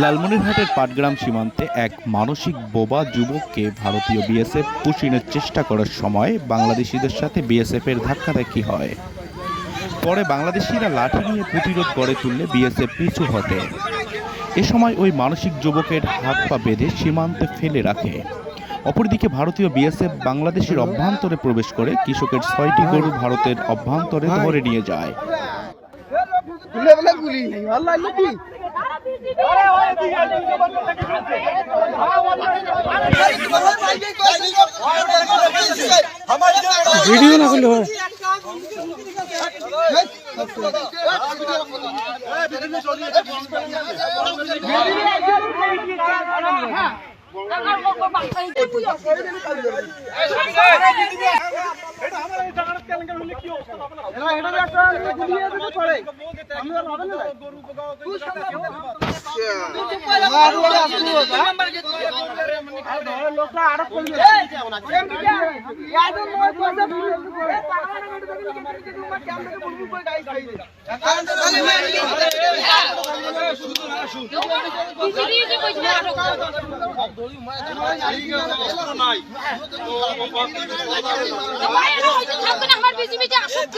লালমনিরহাটের পাটগ্রাম সীমান্তে এক মানসিক বোবা যুবককে ভারতীয় বিএসএফ পুষিনের চেষ্টা করার সময় বাংলাদেশিদের সাথে বিএসএফ এর ধাক্কাধাক্কি হয়। পরে বাংলাদেশিরা লাঠি নিয়ে প্রতিরোধ গড়ে তুললে বিএসএফ পিছু হটে। এ সময় ওই মানসিক যুবকের হাত পা বেঁধে সীমান্তে ফেলে রাখে। অপরদিকে ভারতীয় বিএসএফ বাংলাদেশের অভ্যন্তরে প্রবেশ করে, কৃষকের ছয়টি গরু ভারতের অভ্যন্তরে ধরে নিয়ে যায়। খুলে বলে গুলি ভালো লাগল ভিডিও না করলে হয় বিজি বিজি আসুক